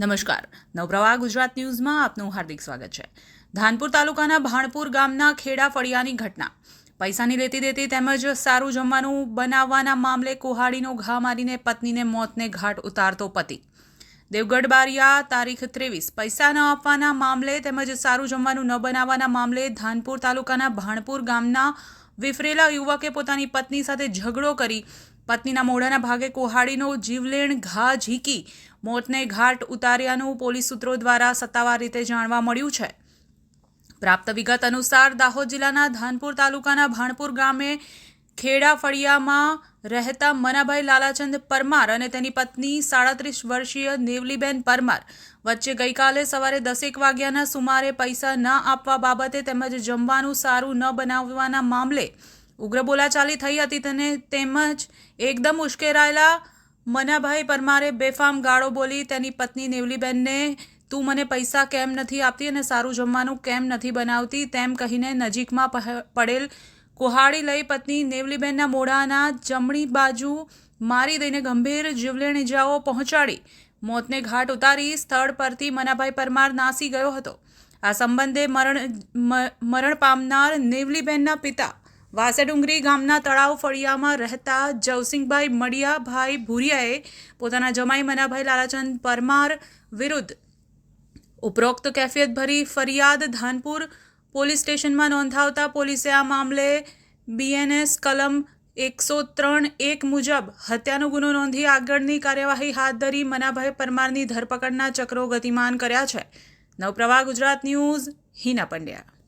નમસ્કાર. નવપ્રવાહ ગુજરાત ન્યૂઝમાં આપનું હાર્દિક સ્વાગત છે. ધાનપુર તાલુકાના ભાણપુર ગામના ખેડા ફળિયાની ઘટના. પૈસાની લેતી દેતી તેમજ સારું જમવાનું બનાવવાના મામલે કુહાડીનો ઘા મારીને પત્નીને મોતને ઘાટ ઉતારતો પતિ. દેવગઢ બારિયા, તારીખ ત્રેવીસ. પૈસા ન આપવાના મામલે તેમજ સારું જમવાનું ન બનાવવાના મામલે ધાનપુર તાલુકાના ભાણપુર ગામના વિફરેલા યુવકે પોતાની પત્ની સાથે ઝઘડો કરી પત્નીના મોઢાના ભાગે કોહાડીનો જીવલેણ ઘા ઝીકી મોતને ઘાટ ઉતાર્યાનું પોલીસ સૂત્રો દ્વારા સત્તાવાર રીતે જાણવા મળ્યું છે. પ્રાપ્ત વિગત અનુસાર દાહોદ જિલ્લાના ધાનપુર તાલુકાના ભાણપુર ગામે ખેડા ફળિયામાં રહેતા મનાભાઈ લાલાચંદ પરમાર અને તેની પત્ની સાડત્રીસ વર્ષીય નેવલીબેન પરમાર વચ્ચે ગઈકાલે સવારે દસેક વાગ્યાના સુમારે પૈસા ન આપવા બાબતે તેમજ જમવાનું સારું ન બનાવવાના મામલે ઉગ્ર બોલાચાલી થઈ હતી તેને તેમજ એકદમ ઉશ્કેરાયેલા મનાભાઈ પરમારે બેફામ ગાળો બોલી તેની પત્ની નેવલીબેનને, તું મને પૈસા કેમ નથી આપતી અને સારું જમવાનું કેમ નથી બનાવતી? તેમ કહીને નજીકમાં પડેલ કુહાડી લઈ પત્ની નેવલીબેનના મોઢાના જમણી બાજુ મારી દઈને ગંભીર જીવલેણ ઇજાઓ પહોંચાડી. મોતને ઘાટ ઉતારી સ્થળ પરથી મનાભાઈ પરમાર નાસી ગયો હતો. આ સંબંધે મરણ મરણ પામનાર નેવલીબેનના પિતા વાસેડુંગરી ગામના તળાવ ફળિયામાં રહેતા જવસિંહભાઈ મડિયાભાઈ ભુરિયાએ પોતાના જમાઈ મનાભાઈ લાલાચંદ પરમાર વિરુદ્ધ ઉપરોક્ત કેફિયત ભરી ફરિયાદ ધાનપુર પોલીસ સ્ટેશનમાં નોંધાવતા પોલીસે આ મામલે બીએનએસ કલમ એકસો ત્રણ એક મુજબ હત્યાનો ગુનો નોંધી આગળની કાર્યવાહી હાથ ધરી મનાભાઈ પરમારની ધરપકડના ચક્રો ગતિમાન કર્યા છે. નવપ્રવાહ ગુજરાત ન્યૂઝ, હિના પંડ્યા.